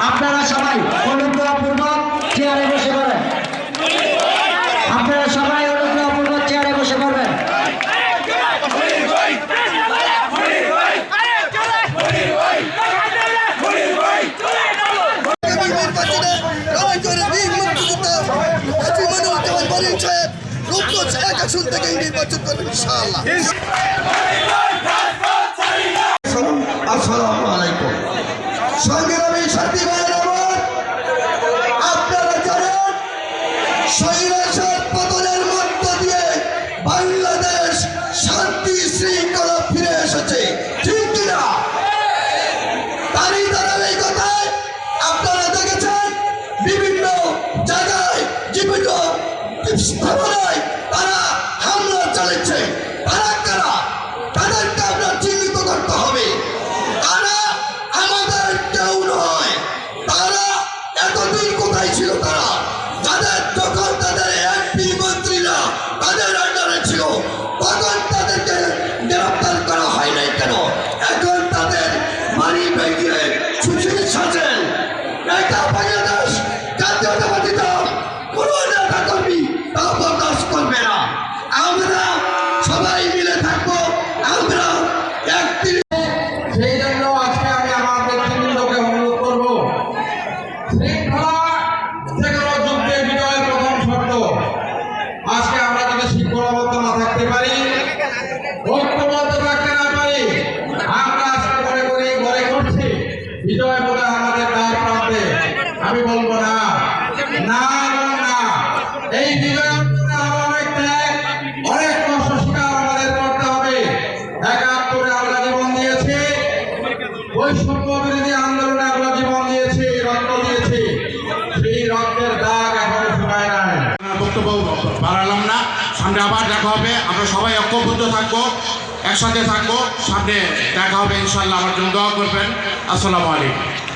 আপনারা সবাই অনুগ্রহপূর্বক চেয়ারে বসে পড়েন আপনারা সবাই অনুগ্রহপূর্বক চেয়ারে বসে পড়বেন রূপগঞ্জ এক আসন থেকে নির্বাচন করবেন ইনশাআল্লাহ আসসালামু আলাইকুম সংগ্রামী সাথী ভাইয়ের আমার আপনারা জানেন, স্বৈরাচার পতনের মধ্য দিয়ে বাংলাদেশ শান্তি শৃঙ্খলা ফিরে এসেছে। ঠিক কিনা? তারই ধারাবাহিকতায় আপনারা দেখেছেন, বিভিন্ন জায়গায় বিভিন্ন স্থাপনায় বিজয় আমাদের আমি বলব না। না না। এই বিজয় অনেক কষ্ট স্বীকার আমাদের করতে হবে। একাত্তরে আমরা জীবন দিয়েছি। বৈষম্য বিরোধী আন্দোলনে আমরা সামনে আবার দেখা হবে। আমরা সবাই ঐক্যবদ্ধ থাকব, একসাথে থাকব। সামনে দেখা হবে ইনশাল্লাহ। আমার জন্য দোয়া করবেন। আসসালামু আলাইকুম।